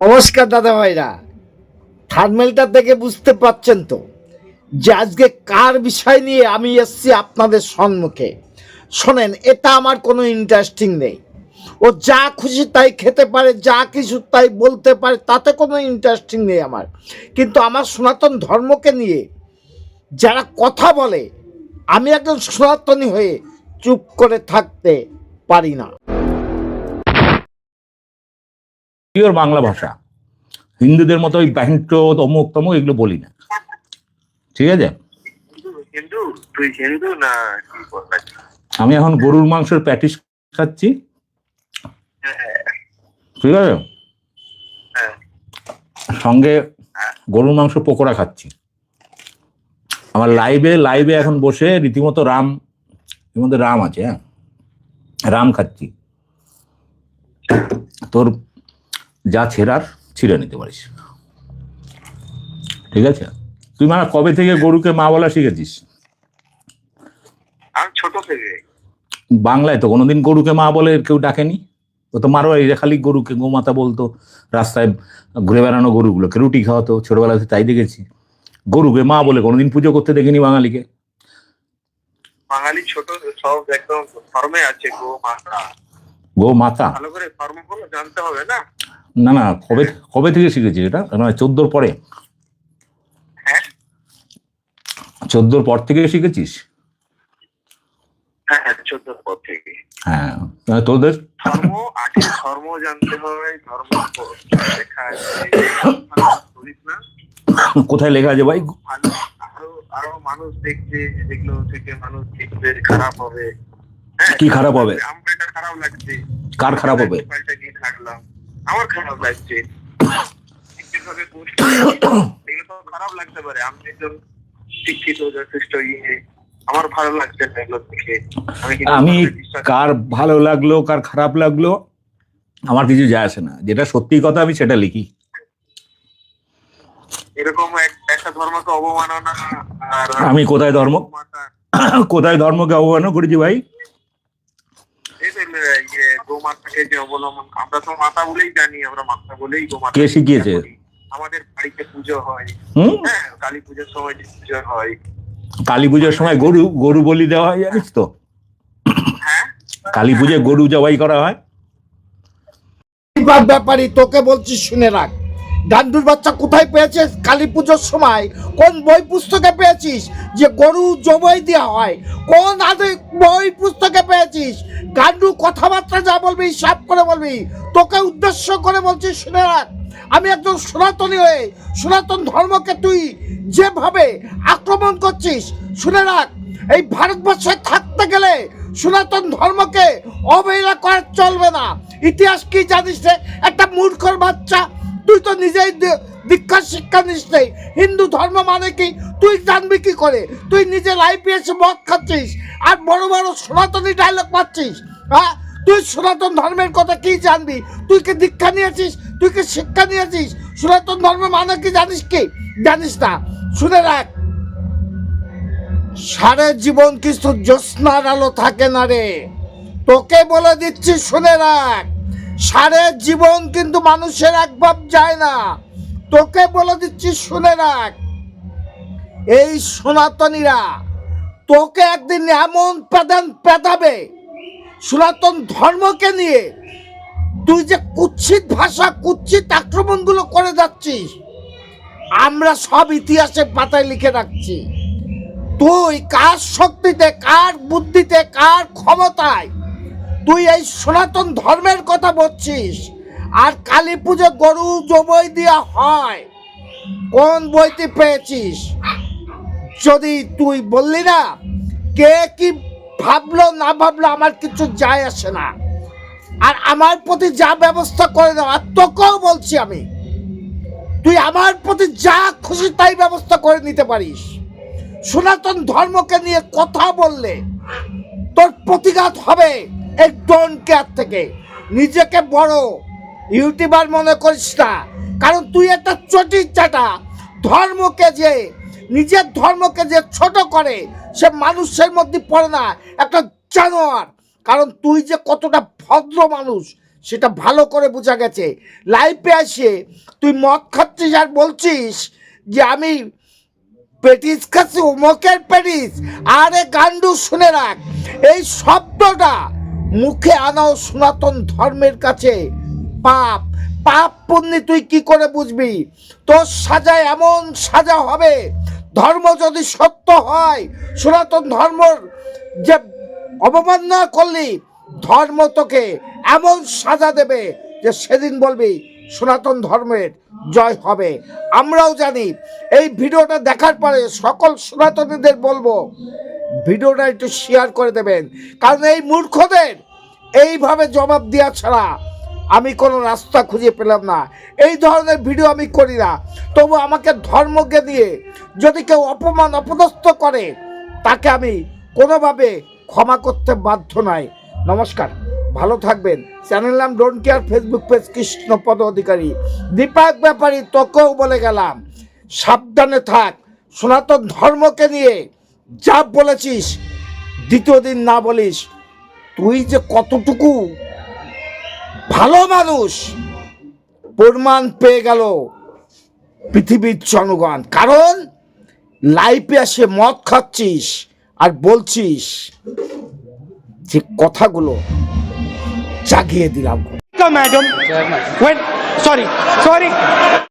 নমস্কার দাদা ভাইরা থার্মেলটা থেকে বুঝতে পারছেন তো যে আজকে কার বিষয় নিয়ে আমি এসছি আপনাদের সম্মুখে। শোনেন, এটা আমার কোনো ইন্টারেস্টিং নেই। ও যা খুশি তাই খেতে পারে, যা কিছু তাই বলতে পারে, তাতে কোনো ইন্টারেস্টিং নেই আমার। কিন্তু আমার সনাতন ধর্মকে নিয়ে যারা কথা বলে, আমি একজন সনাতনী হয়ে চুপ করে থাকতে পারি না। পিওর বাংলা ভাষা। হিন্দুদের মতো ওই প্যান্ট অমুক তমুক এগুলো বলি না। ঠিক আছে? হিন্দু? হিন্দু তুই হিন্দু না আমি এখন গরুর মাংসের প্যাটিস খাচ্ছি। ঠিক আছে? হ্যাঁ। সঙ্গে গরুর মাংস পকোড়া খাচ্ছি। আমার লাইভে লাইভে এখন বসে রীতিমতো রাম এর মধ্যে রাম আছে হ্যাঁ? রাম খাচ্ছি। তোর যা ছেঁড়ার ছিঁড়ে নিতে পারিস। ঠিক আছে? তুই মানে কবে থেকে গরুকে মা বলা শিখেছিস? আমি ছোট থেকে। বাংলায় তো কোনোদিন গরুকে মা বলে কেউ ডাকেনি। ও তো মারোয়ারিরা খালি গরুকে গোমাতা বলতো রাস্তায় ঘুরে বেড়ানো গরুগুলোকে রুটি খাওয়াতো ছোটবেলাতে তাই দেখেছি। গরুকে মা বলে কোনোদিন পুজো করতে দেখিনি বাঙালিকে। বাঙালি ছোট সব একদম ফর্মে আছে গো মাতা গো মাতা ভালো করে ফর্ম জানতে হবে না? না না কবে কবে থেকে শিখেছি এটা? মানে চোদ্দোর পরে। হ্যাঁ? চোদ্দোর পর থেকে শিখেছিস? হ্যাঁ হ্যাঁ হ্যাঁ তোদের? ধর্ম আগে ধর্ম জানতে হবে ধর্ম লেখা না কোথায় লেখা আছে ভাই? আরও আরও মানুষ দেখছে যেগুলো থেকে মানুষ দেখবে খারাপ হবে। হ্যাঁ কি খারাপ হবে? আমার এটা খারাপ লাগছে। কার খারাপ হবে? পাল্টা গিয়ে থাকলাম। আমার খারাপ লাগছে। এগুলো তো খারাপ লাগতে পারে। আমি একজন শিক্ষিত যথেষ্ট ইয়ে। আমার ভালো লাগছে না এগুলো দেখে। আমি কার। ভালো লাগল কার খারাপ লাগল আমার কিছু যায় আসে না। যেটা সত্যি কথা আমি সেটা লিখি। এরকম একটা ধর্মকে অবমাননা আমি কোথায় ধর্ম? কোথায় ধর্মকে অবমাননা করেছি ভাই? ইয়ে, গোমাতাকে যে অবলম্বন আমরা তো মাতা বলেই জানি আমরা মাতা বলেই গোমাতা কে শিখিয়েছে? আমাদের বাড়িতে পুজো হয়। হুম? হ্যাঁ কালী পুজোর সময় যে পুজো হয়। কালী পুজোর সময় গরু গরু বলি দেওয়া হয় জানিস তো? হ্যাঁ? কালী পুজোয় গরু জবাই করা হয়। ব্যাপারে ব্যাপারী তোকে বলছি শুনে রাখ। গান্ডুর বাচ্চা কোথায় পেয়েছিস? কালী পুজোর সময়। কোন বই পুস্তকে পেয়েছিস? যে গরু জবাই দেওয়া হয়। কোন আদে বই পুস্তকে পেয়েছিস? গান্ডু কথাবার্তা যা বলবি, সব করে বলবি। তোকে উদ্দেশ্য করে বলছি, শুনে রাখ। আমি একজন সনাতনী হয়ে, সনাতন ধর্মকে তুই যেভাবে আক্রমণ করছিস, শুনে রাখ। এই ভারতবর্ষে থাকতে গেলে সনাতন ধর্মকে অবহেলা করা চলবে না। ইতিহাস কি জানিস রে? একটা মূর্খর বাচ্চা তো নিজেই দীক্ষা, শিক্ষা নেই। হিন্দু ধর্ম মানে কি? তুই জানবি কি করে? তুই নিজে লাইফে এসে মদ খাচ্ছিস আর বড় বড় সনাতনী ডায়লগ পাচ্ছিস হ্যাঁ? তুই সনাতন ধর্মের কথা কি জানবি? তুই কি দীক্ষা নিয়েছিস? তুই কি শিক্ষা নিয়েছিস? সনাতন ধর্ম মানে কি জানিস কি? জানিস না। শুনে রাখ। সারা জীবন কিছু জ্যোৎস্নার আলো থাকে না রে। তোকে বলে দিচ্ছি, শুনে রাখ। সারে জীবন কিন্তু মানুষের একভাব যায় না। তোকে বলে দিচ্ছি, শুনে রাখ। এই সনাতনীরা তোকে একদিন এমন পেদান পেদাবে, সনাতন ধর্মকে নিয়ে তুই যে কুৎসিত ভাষা, কুৎসিত আক্রমণগুলো করে যাচ্ছিস, আমরা সব ইতিহাসে পাতায় লিখে রাখছি। তুই কার শক্তিতে, কার বুদ্ধিতে, কার ক্ষমতায় তুই এই সনাতন ধর্মের কথা বলছিস, আর কালী পুজো গরু জবই দেওয়া হয়, কোন বইতে পেয়েছিস? যদি তুই বললি না, কে কি ভাবলো না ভাবলো আমার কিছু যায় আসে না। আর আমার প্রতি যা ব্যবস্থা করে দেওয়া তোকেও বলছি আমি, তুই আমার প্রতি যা খুশি তাই ব্যবস্থা করে নিতে পারিস। সনাতন ধর্মকে নিয়ে কথা বললে তোর প্রতিঘাত হবে। এই ডোন কেয়ার থেকে। নিজেকে বড়। ইউটিউবার মনে করিস না। কারণ তুই একটা চটির চাটা। ধর্মকে যে, নিজের ধর্মকে যে ছোট করে, সে মানুষের মধ্যে পড়ে না। একটা জানোয়ার। কারণ তুই যে কতটা ভদ্র মানুষ, সেটা ভালো করে বোঝা গেছে। লাইফে আসে তুই মদ খাচ্ছিস আর বলছিস যে, আমি পেটিস খাচ্ছি উমকের পেটিস। আরে গান্ডু শুনে রাখ। এই শব্দটা মুখে আনাও সনাতন ধর্মের কাছে। পাপ পাপ পুণ্যি তুই কি করে বুঝবি? তোর সাজা এমন সাজা হবে, ধর্ম যদি সত্য হয়, সনাতন ধর্মর যে অবমাননা করলি, ধর্ম তোকে এমন সাজা দেবে যে সেদিন বলবি, সনাতন ধর্মের জয় হবে। আমরাও জানি, এই ভিডিওটা দেখার পরে সকল সনাতনীদের বলব ভিডিওটা একটু শেয়ার করে দেবেন। কারণ এই মূর্খদের এইভাবে জবাব দেওয়া ছাড়া আমি কোনো রাস্তা খুঁজে পেলাম না। এই ধরনের ভিডিও আমি করি না। তবু আমাকে ধর্মকে দিয়ে যদি কেউ অপমান, অপদস্থ করে, তাকে আমি কোনোভাবে ক্ষমা করতে বাধ্য নয় নমস্কার, ভালো থাকবেন। চ্যানেল নাম don't care Facebook page Krishnapada Adhikari. Dipak Byapari তোকেও বলে গেলাম, সাবধানে থাক। সনাতন ধর্মকে নিয়ে যা বলেছিস দ্বিতীয় দিন না বলিস তুই যে কতটুকু ভালো মানুষ প্রমাণ পেয়ে গেল পৃথিবীর জনগণ কারণ লাইফে এসে মদ খাচ্ছিস আর বলছিস যে কথাগুলো জাগিয়ে দিলাম madam. When, sorry, sorry.